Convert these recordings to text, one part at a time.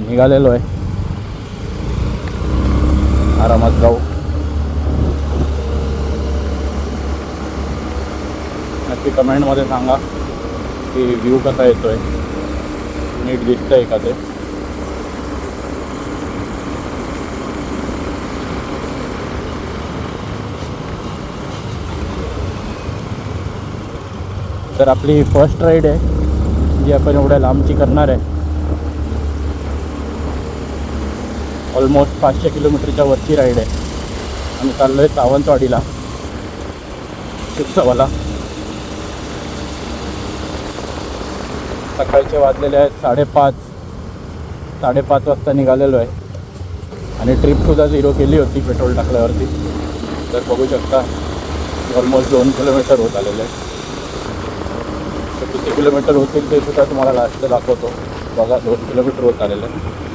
तर निघालेलो आहे आरामात जाऊ नक्की कमेंटमध्ये सांगा की व्ह्यू कसा येतोय नीट दिसतंय का ते तर आपली फर्स्ट राईड आहे जी आपण एवढ्या लांबची करणार आहे ऑलमोस्ट पाचशे किलोमीटरच्या वरची राईड आहे. आम्ही चाललो आहे सावंतवाडीला उत्सवाला सकाळचे वाजलेले आहेत साडेपाच साडेपाच वाजता निघालेलो आहे. आणि ट्रिपसुद्धा झिरो केली होती पेट्रोल टाकल्यावरती. तर बघू शकता ऑलमोस्ट दोन किलोमीटर होत आलेले आहे तर किती किलोमीटर होतील ते सुद्धा तुम्हाला लास्ट दाखवतो. बघा दोन किलोमीटर होत आलेलं आहे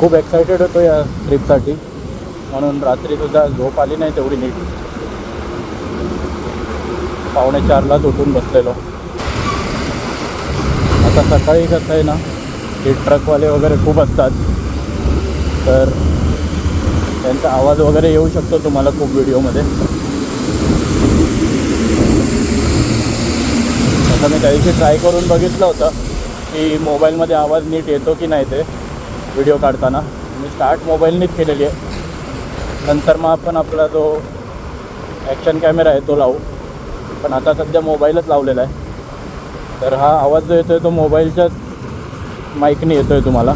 खूप एक्सायटेड होतो या ट्रिपसाठी म्हणून रात्रीसुद्धा झोप आली नाही तेवढी नीट. पावणे चारलाच उठून बसलेलो. आता सकाळी कसं आहे ना हे ट्रकवाले वगैरे खूप असतात. तर त्यांचा आवाज वगैरे येऊ शकतो तुम्हाला खूप व्हिडिओमध्ये. आता मी त्या दिवशी ट्राय करून बघितलं होतं की मोबाईलमध्ये आवाज नीट येतो की नाही ते. व्हिडिओ काढताना. मी स्टार्ट मोबाईलनीच केलेली आहे. नंतर मग आपण आपला जो ॲक्शन कॅमेरा आहे तो लावू. पण आता सध्या मोबाईलच लावलेला आहे. तर हा आवाज जो येतो आहे तो मोबाईलच्याच माईकने येतो आहे तुम्हाला.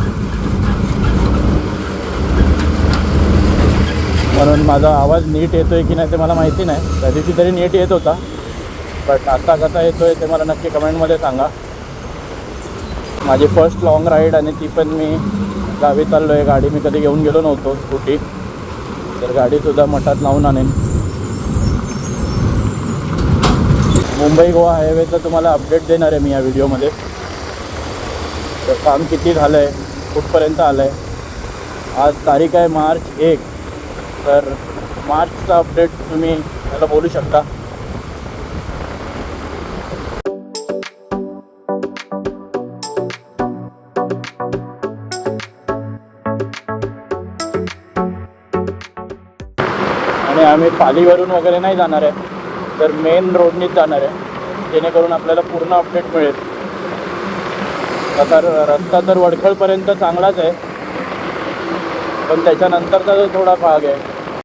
म्हणून माझा आवाज नीट येतो आहे की नाही ते मला माहिती नाही. त्या दिवशी तरी नीट येत होता. बट आता कसा येतो आहे ते मला नक्की कमेंटमध्ये सांगा. माझी फर्स्ट लॉंग राईड आणि ती पण मी गावी चाललो आहे गाडी मी कधी घेऊन गेलो नव्हतो स्कूटी. तर गाडीसुद्धा मठात लावून आणेन. मुंबई गोवा हायवेचं तुम्हाला अपडेट देणार आहे मी या व्हिडिओमध्ये तर काम किती झालं आहे कुठपर्यंत आलं आहे आज तारीख आहे मार्च एक. तर मार्चचा अपडेट तुम्ही त्याला बोलू शकता. आणि आम्ही पालीवरून वगैरे नाही जाणार आहे. तर मेन रोडनीच जाणार आहे. जेणेकरून आपल्याला पूर्ण अपडेट मिळेल. आता र- रस्ता तर वडखळपर्यंत चांगलाच आहे. पण त्याच्यानंतरचा जो थोडा भाग आहे